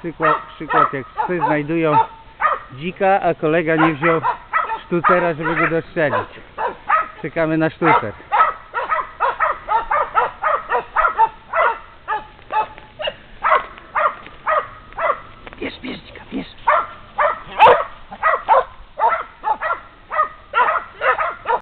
przykład, przykład jak psy znajdują dzika, a kolega nie wziął sztucera, żeby go dostrzelić. Czekamy na sztucer.